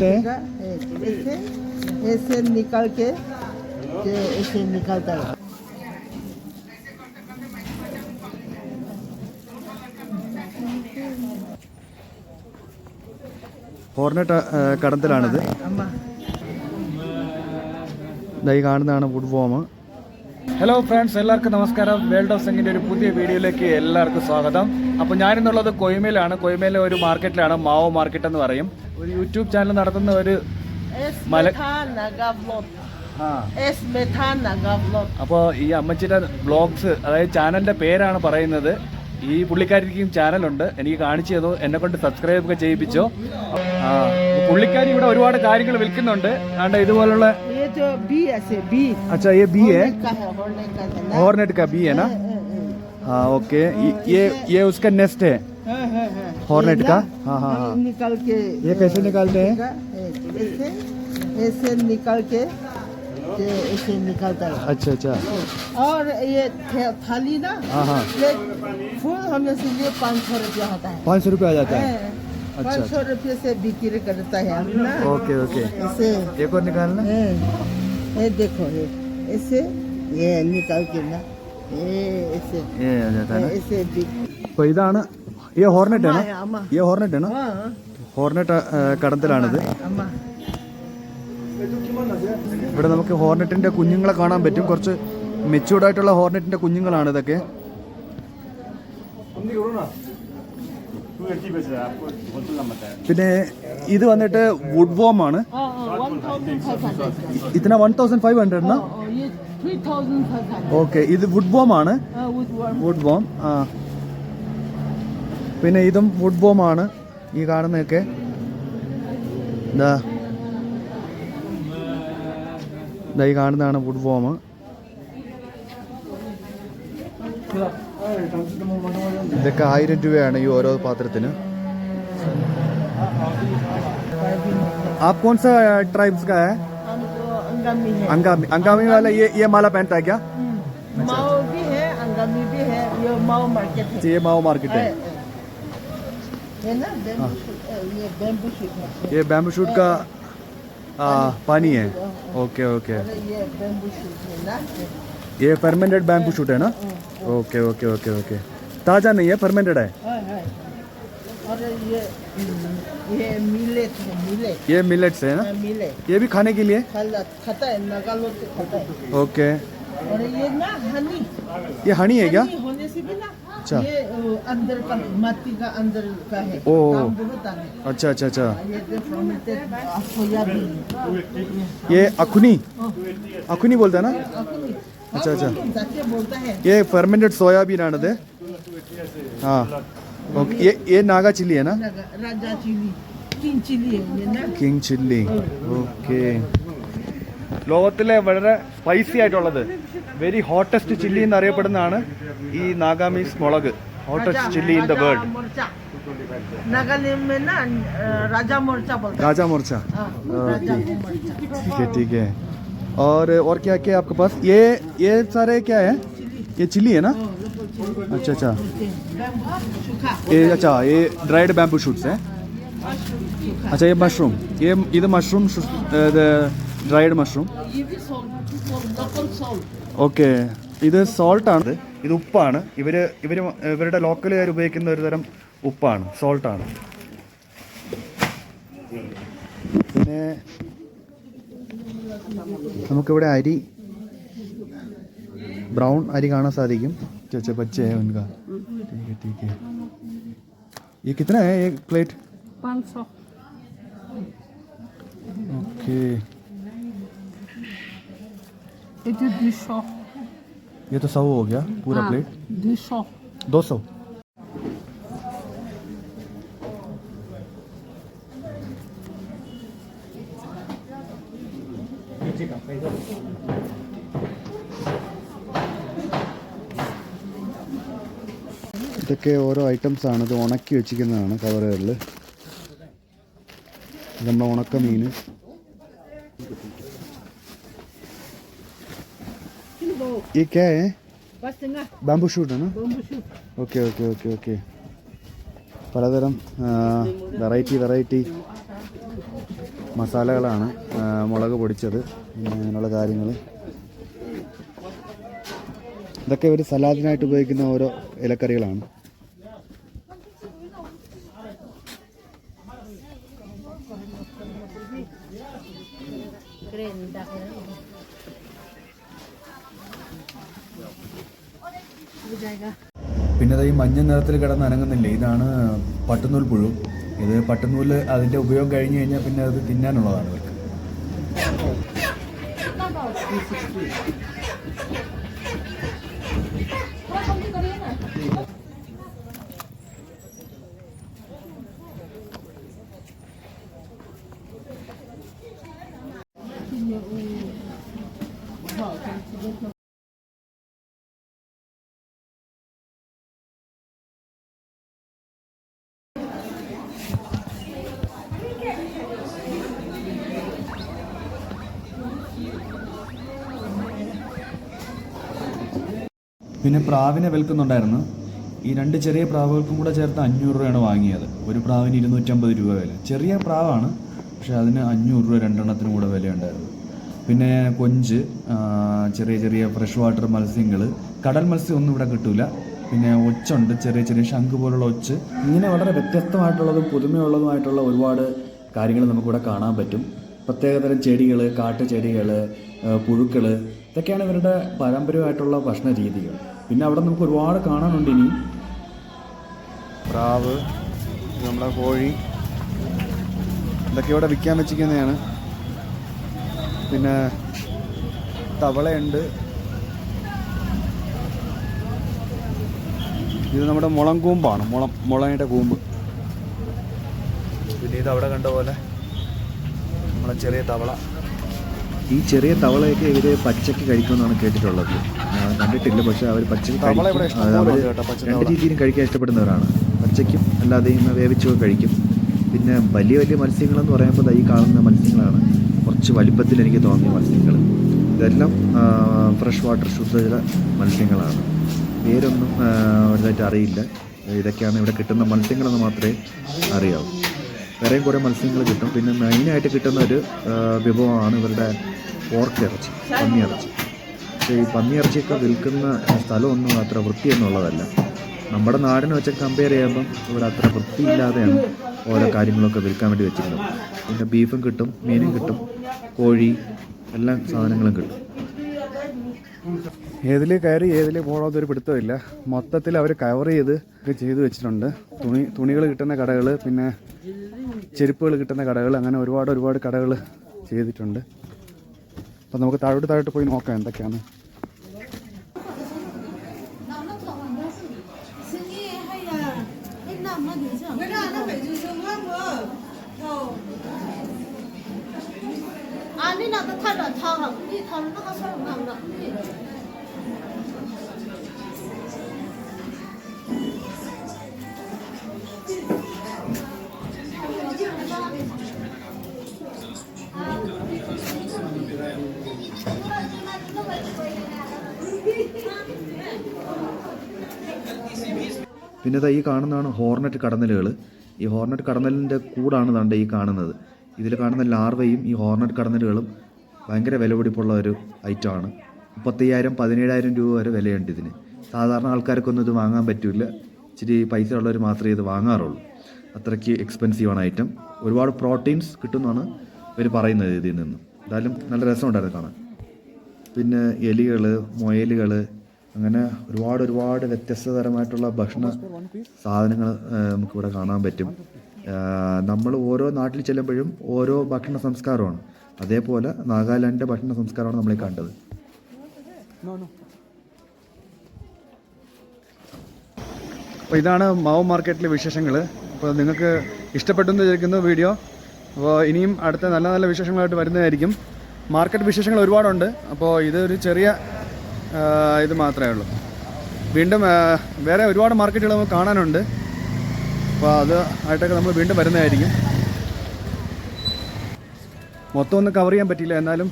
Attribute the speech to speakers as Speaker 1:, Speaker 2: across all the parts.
Speaker 1: निकालते हैं
Speaker 2: ऐसे ऐसे निकाल के ये ऐसे निकालता है
Speaker 1: ഹോർനെറ്റ് കടന്തലാണിത്
Speaker 2: अम्मा
Speaker 1: ഇതായി കാണുന്നതാണ് വുഡ് ഫോം ഹലോ ഫ്രണ്ട്സ് എല്ലാവർക്കും നമസ്കാരം വേൾഡ് ഓഫ് സെങ്ങിൻ്റെ ഒരു പുതിയ വീഡിയോയിലേക്ക് എല്ലാവർക്കും സ്വാഗതം അപ്പോൾ ഞാനിന്നുള്ളത് കൊയ്മയിലാണ് കൊയ്മയിലെ ഒരു മാർക്കറ്റിലാണ് മാവോ മാർക്കറ്റ് എന്ന് പറയും ഒരു യൂട്യൂബ് ചാനൽ നടത്തുന്ന ഒരു
Speaker 2: एस
Speaker 1: मालक-
Speaker 2: मेथा नागा व्लॉग
Speaker 1: ആ
Speaker 2: एस मेथा नागा व्लॉग
Speaker 1: അപ്പോൾ ഈ അമ്മച്ചിയുടെ വ്ളോഗ്സ് അതായത് ചാനലിൻ്റെ പേരാണ് പറയുന്നത് ഈ പുള്ളിക്കാരിക്കും ചാനലുണ്ട് എനിക്ക് കാണിച്ചു തന്നു എന്നെ കൊണ്ട് സബ്സ്ക്രൈബ് ഒക്കെ ചെയ്യിപ്പിച്ചോ ആ പുള്ളിക്കാരി ഇവിടെ ഒരുപാട് കാര്യങ്ങൾ വിൽക്കുന്നുണ്ട് ആണ്ട് ഇതുപോലുള്ള
Speaker 2: ये जो बी ऐसे बी
Speaker 1: अच्छा ये बी है
Speaker 2: का है होने का है ना
Speaker 1: हॉर्नेट का बी है ना हाँ ओके ये ये उसका नेस्ट है
Speaker 2: हाँ, हाँ, हाँ।
Speaker 1: हॉर्नेट का? हाँ हाँ हाँ।
Speaker 2: निकल के
Speaker 1: ये कैसे निकालते हैं?
Speaker 2: ऐसे ऐसे निकल के ऐसे निकलता है।
Speaker 1: अच्छा अच्छा।
Speaker 2: और ये थाली ना
Speaker 1: हाँ हाँ।
Speaker 2: फुल होने से लिए पाँच सौ रुपया होता है।
Speaker 1: पाँच सौ रुपया आ जाता है?
Speaker 2: हाँ, अच्छा पाँच सौ अच्छा। रुपये से बिक्री करता है ना।
Speaker 1: Okay okay.
Speaker 2: ऐसे।
Speaker 1: एक और निकालना?
Speaker 2: हाँ, ये देखो ये ऐसे ये निकाल के ना ये ऐसे।
Speaker 1: ये आ जाता है ना?
Speaker 2: ऐसे पैदा
Speaker 1: ना ഇതാണ് ഈ ഹോർനെറ്റ് ആണ്
Speaker 2: अम्मा अम्मा
Speaker 1: ഈ ഹോർനെറ്റ് ആണ്
Speaker 2: हाँ
Speaker 1: ഹോർനെറ്റ് കടന്തലാണിത്
Speaker 2: अम्मा
Speaker 1: ഇവിടെ നമുക്ക് ഹോർനെറ്റിന്റെ കുഞ്ഞുങ്ങളെ കാണാൻ പറ്റും കുറച്ച് മെച്യൂർഡ് ആയിട്ടുള്ള ഹോർനെറ്റിന്റെ കുഞ്ഞുങ്ങളാണ് ഇതൊക്കെ പിന്നെ ഇത് വന്നിട്ട് വുഡ് വോം ആണ്
Speaker 2: हाँ वन थाउजेंड फाइव हंड्रेड
Speaker 1: ഇതിന് വൺ തൗസൻഡ് ഫൈവ് ഹൺഡ്രഡ് ना
Speaker 2: ये three thousand five hundred
Speaker 1: okay ഇത് വുഡ് വോം ആണ്
Speaker 2: विद वन
Speaker 1: വുഡ് വോം ആ പിന്നെ ഇതും വുഡ് വോം ആണ് ഈ കാണുന്നതൊക്കെ ഇതാ ഇതാ ഈ കാണുന്നതാണ് വുഡ് വോം ഇതൊക്കെ ആയിരം രൂപയാണ് ഈ ഓരോ പാത്രത്തിന് आप कौन सा ट्राइब्स का है
Speaker 2: हमको अंगामी है
Speaker 1: अंगामी अंगामी वाला ये ये माला पहनता है क्या
Speaker 2: माओ भी है अंगामी भी है ये माओ मार्केट है
Speaker 1: ये माओ मार्केट है
Speaker 2: ये ना बेम्बू ये बेम्बू शूट
Speaker 1: ये बैम्बू शूट का आ, पानी है ओके ओके
Speaker 2: ये बेम्बू शूट है ना
Speaker 1: ये फर्मेंटेड बैम्बू शूट है ना ओके ओके ओके ओके ताज़ा नहीं है फर्मेंटेड है
Speaker 2: हाँ हाँ और ये ये मिलेट है मिलेट
Speaker 1: ये मिलेट्स है ना
Speaker 2: मिलेट
Speaker 1: ये भी खाने के लिए
Speaker 2: खाता है नागालो से खाता है
Speaker 1: ओके
Speaker 2: और ये ना हनी।
Speaker 1: ये हनी है क्या?
Speaker 2: होने से भी ना
Speaker 1: अच्छा।
Speaker 2: अंदर का माटी का अंदर का है।
Speaker 1: ओ। अच्छा अच्छा अच्छा।
Speaker 2: हाँ, तो
Speaker 1: ये अखुनी? हाँ। अखुनी हाँ, अच्छा, अच्छा।
Speaker 2: बोलता है ना? अच्छा अच्छा।
Speaker 1: ये फर्मेंटेड सोयाबीन आना दे। हाँ। ये ये नागा चिल्ली है ना?
Speaker 2: राजा चिल्ली। किंग चिल्ली है ये ना।
Speaker 1: King chilli. ओके। ലോകത്തിലെ വളരെ സ്പൈസി ആയിട്ടുള്ളത് വെരി ഹോട്ടസ്റ്റ് ചില്ലി എന്നറിയപ്പെടുന്നതാണ് ഈ നാഗാമീസ് മുളക് hottest chilli in the world
Speaker 2: मोर्चा नागालैंड में ना अ, राजा मोर्चा बोलता है
Speaker 1: राजा मोर्चा
Speaker 2: हाँ, राजा मोर्चा
Speaker 1: ठीक है ठीक है और और क्या क्या है आपके पास ये ये सारे क्या है ये चिल्ली है ना अच्छा अच्छा
Speaker 2: सूखा
Speaker 1: ये अच्छा ये ड्राइड बैम्बू शूट्स है
Speaker 2: सूखा
Speaker 1: अच्छा ये मशरूम ये ഇത് മഷ്റൂം ഡ്രൈഡ് മഷ്റൂം
Speaker 2: ये भी सॉल्ट लोकल सॉल्ट
Speaker 1: ഓക്കെ ഇത് സോൾട്ടാണ് ഇത് ഉപ്പാണ് ഇവര് ഇവര് ഇവരുടെ ലോക്കലുകാർ ഉപയോഗിക്കുന്ന ഒരു തരം ഉപ്പാണ് സോൾട്ടാണ് പിന്നെ നമുക്കിവിടെ അരി ബ്രൗൺ അരി കാണാൻ സാധിക്കും ചേച്ച बच्चे है उनका ठीक है ठीक है ये कितना है एक प्लेट
Speaker 2: पाँच सौ
Speaker 1: ओके
Speaker 2: ये तो दो सौ
Speaker 1: ये तो सौ हो गया पूरा प्लेट
Speaker 2: दो सौ
Speaker 1: दो सौ ഇതൊക്കെ ഓരോ ഐറ്റംസ് ആണ് ഇത് ഉണക്കി വെച്ചിരിക്കുന്നതാണ് കവറുകളിൽ നമ്മുടെ ഉണക്ക മീൻ ये क्या है
Speaker 2: बस चंगा
Speaker 1: ബാംബു ഷൂട്ട് ആണ്
Speaker 2: bamboo shoot
Speaker 1: okay okay okay okay പലതരം വെറൈറ്റി വെറൈറ്റി മസാലകളാണ് ആ, മുളക് പൊടിച്ചത് പിന്നെ അങ്ങനെയുള്ള കാര്യങ്ങൾ ഇതൊക്കെ ഒരു സലാദിനായിട്ട് ഉപയോഗിക്കുന്ന ഓരോ ഇലക്കറികളാണ് പിന്നെ ദാ ഈ മഞ്ഞ നിറത്തിൽ കിടന്ന് അനങ്ങുന്നില്ല? ഇതാണ് പട്ടുനൂൽ പുഴു. ഇത് പട്ടുനൂൽ അതിന്റെ ഉപയോഗം കഴിഞ്ഞു കഴിഞ്ഞാൽ പിന്നെ അത് തിന്നാനുള്ളതാണ് ഇവർക്ക്. പിന്നെ പ്രാവിനെ വിൽക്കുന്നുണ്ടായിരുന്നു. ഈ രണ്ട് ചെറിയ പ്രാവുകൾക്കും കൂടെ ചേർത്ത് അഞ്ഞൂറ് രൂപയാണ് വാങ്ങിയത്. ഒരു പ്രാവിന് ഇരുന്നൂറ്റമ്പത് രൂപ വില. ചെറിയ പ്രാവാണ് പക്ഷെ അതിന് അഞ്ഞൂറ് രൂപ രണ്ടെണ്ണത്തിന് കൂടെ വിലയുണ്ടായിരുന്നു. പിന്നെ കൊഞ്ച് ചെറിയ ചെറിയ ഫ്രഷ് വാട്ടർ മത്സ്യങ്ങൾ കടൽ മത്സ്യം ഒന്നും ഇവിടെ കിട്ടൂല. പിന്നെ ഒച്ചുണ്ട് ചെറിയ ചെറിയ ശംഖ് പോലുള്ള ഒച്ച്. ഇങ്ങനെ വളരെ വ്യത്യസ്തമായിട്ടുള്ളതും പുതുമയുള്ളതുമായിട്ടുള്ള ഒരുപാട് കാര്യങ്ങൾ നമുക്കിവിടെ കാണാൻ പറ്റും. പ്രത്യേകതരം ചെടികൾ കാട്ടുചെടികൾ പുഴുക്കൾ ഇതൊക്കെയാണ് ഇവരുടെ പാരമ്പര്യമായിട്ടുള്ള ഭക്ഷണ രീതികൾ പിന്നെ അവിടെ നമുക്ക് ഒരുപാട് കാണാനുണ്ട് ഇനി. പ്രാവ് നമ്മുടെ കോഴി. ഇതൊക്കെ ഇവിടെ വിൽക്കാൻ വെച്ചിരിക്കുന്നതാണ്. പിന്നെ തവളയുണ്ട്. ഇത് നമ്മുടെ മുളം കൂമ്പാണ്. മുളം മുളയുടെ കൂമ്പ്. പിന്നെ ഇത് അവിടെ കണ്ട പോലെ നമ്മളെ ചെറിയ തവള. ഈ ചെറിയ തവളയൊക്കെ ഇവർ പച്ചക്ക് കഴിക്കുമെന്നാണ് കേട്ടിട്ടുള്ളത്. ഞാൻ കണ്ടിട്ടില്ല പക്ഷെ അവർ പച്ചക്ക് രണ്ട് രീതിയിലും കഴിക്കാൻ ഇഷ്ടപ്പെടുന്നവരാണ്. പച്ചയ്ക്കും അല്ലാതെയും വേവിച്ചൊക്കെ കഴിക്കും. പിന്നെ വലിയ വലിയ മത്സ്യങ്ങളെന്ന് പറയുമ്പോൾ ഈ കാണുന്ന മത്സ്യങ്ങളാണ്. കുറച്ച് വലിപ്പത്തിൽ എനിക്ക് തോന്നിയ മത്സ്യങ്ങൾ. ഇതെല്ലാം ഫ്രഷ് വാട്ടർ ശുദ്ധജല മത്സ്യങ്ങളാണ്. പേരൊന്നും വലുതായിട്ട് അറിയില്ല. ഇതൊക്കെയാണ് ഇവിടെ കിട്ടുന്ന മത്സ്യങ്ങളെന്ന് മാത്രമേ അറിയാവൂ. വേറെയും കുറേ മത്സ്യങ്ങൾ കിട്ടും. പിന്നെ മെയിനായിട്ട് കിട്ടുന്ന ഒരു വിഭവമാണ് ഇവരുടെ പോർക്ക് ഇറച്ചി പന്നിയിറച്ചി. പക്ഷേ ഈ പന്നിയിറച്ചിയൊക്കെ വിൽക്കുന്ന സ്ഥലമൊന്നും അത്ര വൃത്തിയൊന്നുള്ളതല്ല. നമ്മുടെ നാടിനെ വെച്ച് കമ്പയർ ചെയ്യുമ്പം ഇവിടെ അത്ര വൃത്തിയില്ലാതെയാണ് ഓരോ കാര്യങ്ങളൊക്കെ വിൽക്കാൻ വേണ്ടി വെച്ചിരുന്നത് പിന്നെ ബീഫും കിട്ടും മീനും കിട്ടും കോഴി എല്ലാ സാധനങ്ങളും കിട്ടും. ഏതിൽ കയറി ഏതിൽ പോകണമെന്നൊരു പിടുത്തമില്ല മൊത്തത്തിൽ അവർ കവർ ചെയ്ത് ചെയ്ത് വെച്ചിട്ടുണ്ട്. തുണി തുണികൾ കിട്ടുന്ന കടകൾ പിന്നെ ചെരുപ്പുകൾ കിട്ടുന്ന കടകൾ അങ്ങനെ ഒരുപാട് ഒരുപാട് കടകൾ ചെയ്തിട്ടുണ്ട്. അപ്പം നമുക്ക് താഴോട്ട് താഴോട്ട് പോയി നോക്കാം എന്തൊക്കെയാണ്
Speaker 3: à nên là cái thay là thao rồi đi thao nó có sao làm được
Speaker 1: പിന്നെ ഈ കാണുന്നതാണ് ഹോർണറ്റ് കടന്നലുകൾ ഈ ഹോർണറ്റ് കടന്നലിന്റെ കൂടാണ് തണ്ട് ഈ കാണുന്നത്. ഇതിൽ കാണുന്ന ലാർവയും ഈ ഹോർണറ്റ് കടന്നലുകളും ഭയങ്കര വിലപിടിപ്പുള്ള ഒരു ഐറ്റമാണ്. മുപ്പത്തയ്യായിരം പതിനേഴായിരം രൂപ വരെ വിലയുണ്ട് ഇതിന്. സാധാരണ ആൾക്കാർക്കൊന്നും ഇത് വാങ്ങാൻ പറ്റില്ല. ഇച്ചിരി പൈസ ഉള്ളവർ മാത്രമേ ഇത് വാങ്ങാറുള്ളൂ. അത്രയ്ക്ക് എക്സ്പെൻസീവാണ് ഐറ്റം. ഒരുപാട് പ്രോട്ടീൻസ് കിട്ടുമെന്നാണ് ഇവർ പറയുന്നത് ഇതിൽ നിന്ന്. എന്തായാലും നല്ല രസമുണ്ടായിരുന്നു കാണാൻ. പിന്നെ എലികൾ മുയലുകൾ അങ്ങനെ ഒരുപാട് ഒരുപാട് വ്യത്യസ്ത തരമായിട്ടുള്ള ഭക്ഷണ സാധനങ്ങൾ നമുക്കിവിടെ കാണാൻ പറ്റും. നമ്മൾ ഓരോ നാട്ടിൽ ചെല്ലുമ്പോഴും ഓരോ ഭക്ഷണ സംസ്കാരമാണ്. അതേപോലെ നാഗാലാൻഡിന്റെ ഭക്ഷണ സംസ്കാരമാണ് നമ്മളീ കണ്ടത്. അപ്പോൾ ഇതാണ് മാവ് മാർക്കറ്റിലെ വിശേഷങ്ങൾ അപ്പോൾ നിങ്ങൾക്ക് ഇഷ്ടപ്പെട്ടെന്ന് വിചാരിക്കുന്നു വീഡിയോ. അപ്പോൾ ഇനിയും അടുത്ത നല്ല നല്ല വിശേഷങ്ങളായിട്ട് വരുന്നതായിരിക്കും. മാർക്കറ്റ് വിശേഷങ്ങൾ ഒരുപാടുണ്ട്. അപ്പോൾ ഇതൊരു ചെറിയ ഇത് മാത്രമേ ഉള്ളൂ. വീണ്ടും വേറെ ഒരുപാട് മാർക്കറ്റുകൾ നമുക്ക് കാണാനുണ്ട്. അപ്പോൾ അത് ആയിട്ടൊക്കെ നമ്മൾ വീണ്ടും വരുന്നതായിരിക്കും. മൊത്തം ഒന്നും കവർ ചെയ്യാൻ പറ്റില്ല എന്നാലും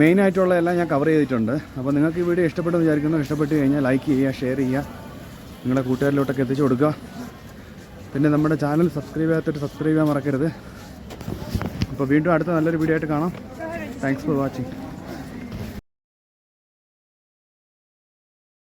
Speaker 1: മെയിനായിട്ടുള്ള എല്ലാം ഞാൻ കവർ ചെയ്തിട്ടുണ്ട്. അപ്പോൾ നിങ്ങൾക്ക് ഈ വീഡിയോ ഇഷ്ടപ്പെട്ടെന്ന് വിചാരിക്കുന്നു. ഇഷ്ടപ്പെട്ട് കഴിഞ്ഞാൽ ലൈക്ക് ചെയ്യുക ഷെയർ ചെയ്യുക. നിങ്ങളുടെ കൂട്ടുകാരിലോട്ടൊക്കെ എത്തിച്ചു കൊടുക്കുക. പിന്നെ നമ്മുടെ ചാനൽ സബ്സ്ക്രൈബ് ചെയ്യാത്തൊരു സബ്സ്ക്രൈബ് ചെയ്യാൻ മറക്കരുത്. അപ്പോൾ വീണ്ടും അടുത്ത നല്ലൊരു വീഡിയോ ആയിട്ട് കാണാം. Thanks for watching